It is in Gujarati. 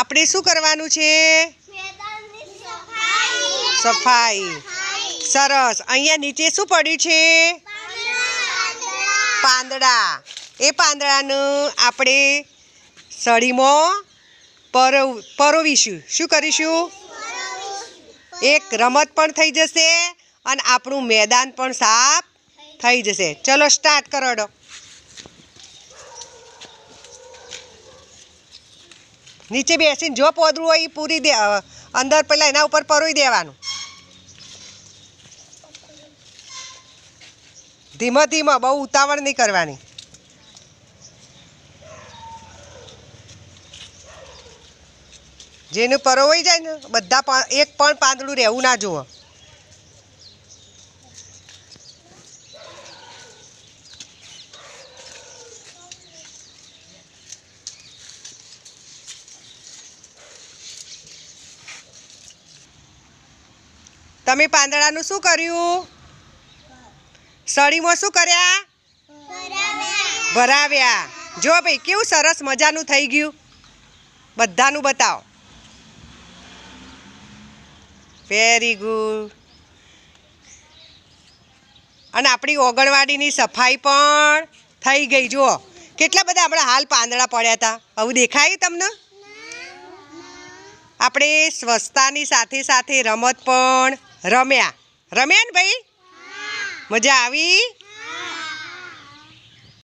આપણે શું કરવાનું છે? સફાઈ. સરસ. અહીંયા નીચે શું પડ્યું છે? પાંદડા. એ પાંદડાનું આપણે સળીમાં પરવ પરોવીશું. શું કરીશું? એક રમત પણ થઈ જશે અને આપણું મેદાન પણ સાફ થઈ જશે. ચલો સ્ટાર્ટ કરો નીચે બેસીને જો પોદરું હોય એ પૂરી દે અંદર પહેલાં એના ઉપર પરોઈ દેવાનું. ધીમા ધીમા બહુ ઉતાવળ નહીં કરવાની. જેનું પરોવાઈ જાય ને, બધા એક પણ પાંદડું રહેવું ના જુઓ. તમે પાંદડાનું શું કર્યું? સળીમાં શું કર્યા? ભરાવ્યા. જો ભાઈ કેવું સરસ મજાનું થઈ ગયું. બધાનું બતાવો. વેરી ગુડ અને આપણી ઓગણવાડીની સફાઈ પણ થઈ ગઈ. જુઓ કેટલા બધા આપણા હાલ પાંદડા પડ્યા હતા. આવું દેખાયું તમને? આપણે સ્વચ્છતાની સાથે સાથે રમત પણ રમ્યા. રમ્યા ને ભાઈ? મજા આવી?